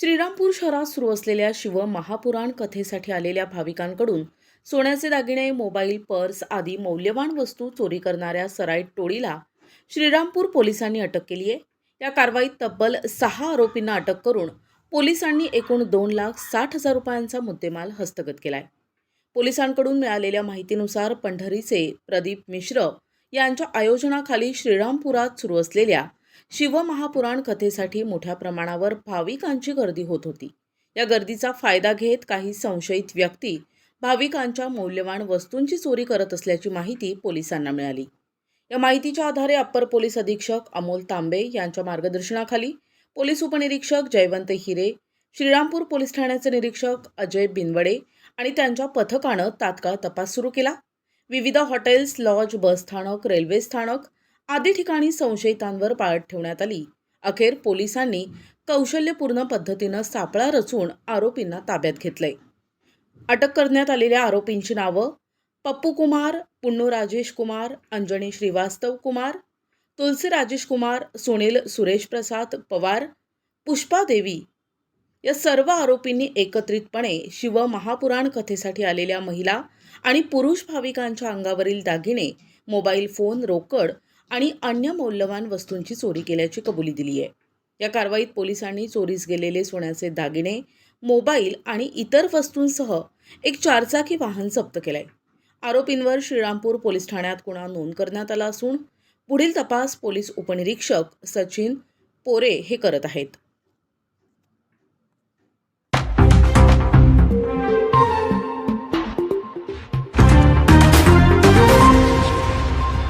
श्रीरामपूर शहरात सुरू असलेल्या शिव महापुराण कथेसाठी आलेल्या भाविकांकडून सोन्याचे दागिने मोबाईल पर्स आदी मौल्यवान वस्तू चोरी करणाऱ्या सराईट टोळीला श्रीरामपूर पोलिसांनी अटक केली आहे. या कारवाईत तब्बल सहा आरोपींना अटक करून पोलिसांनी एकूण दोन लाख साठ हजार रुपयांचा मुद्देमाल हस्तगत केला आहे पोलिसांकडून मिळालेल्या माहितीनुसार पंढरीचे प्रदीप मिश्र यांच्या आयोजनाखाली श्रीरामपुरात सुरू असलेल्या शिवमहापुराण कथेसाठी मोठ्या प्रमाणावर भाविकांची गर्दी होत होती. या गर्दीचा फायदा घेत काही संशयित व्यक्ती भाविकांच्या मौल्यवान वस्तूंची चोरी करत असल्याची माहिती पोलिसांना मिळाली. या माहितीच्या आधारे अप्पर पोलीस अधीक्षक अमोल तांबे यांच्या मार्गदर्शनाखाली पोलीस उपनिरीक्षक जयवंत हिरे श्रीरामपूर पोलीस ठाण्याचे निरीक्षक अजय बिनवडे आणि त्यांच्या पथकानं तात्काळ तपास सुरू केला. विविध हॉटेल्स लॉज बसस्थानक रेल्वे स्थानक आदी ठिकाणी संशयितांवर पाळत ठेवण्यात आली. अखेर पोलिसांनी कौशल्यपूर्ण पद्धतीनं सापळा रचून आरोपींना ताब्यात घेतलंय. अटक करण्यात आलेल्या आरोपींची नावं पप्पू कुमार पुन्नू राजेश कुमार अंजनी श्रीवास्तव कुमार तुलसी राजेश कुमार सुनील सुरेश प्रसाद पवार पुष्पा देवी या सर्व आरोपींनी एकत्रितपणे शिव महापुराण कथेसाठी आलेल्या महिला आणि पुरुष भाविकांच्या अंगावरील दागिने मोबाईल फोन रोकड आणि अन्य मौल्यवान वस्तूंची चोरी केल्याची कबुली दिली आहे. या कारवाईत पोलिसांनी चोरीस गेलेले सोन्याचे दागिने मोबाईल आणि इतर वस्तूंसह एक चारचाकी वाहन जप्त केलंय. आरोपींवर श्रीरामपूर पोलीस ठाण्यात गुन्हा नोंद करण्यात आला असून पुढील तपास पोलीस उपनिरीक्षक सचिन पोरे हे करत आहेत.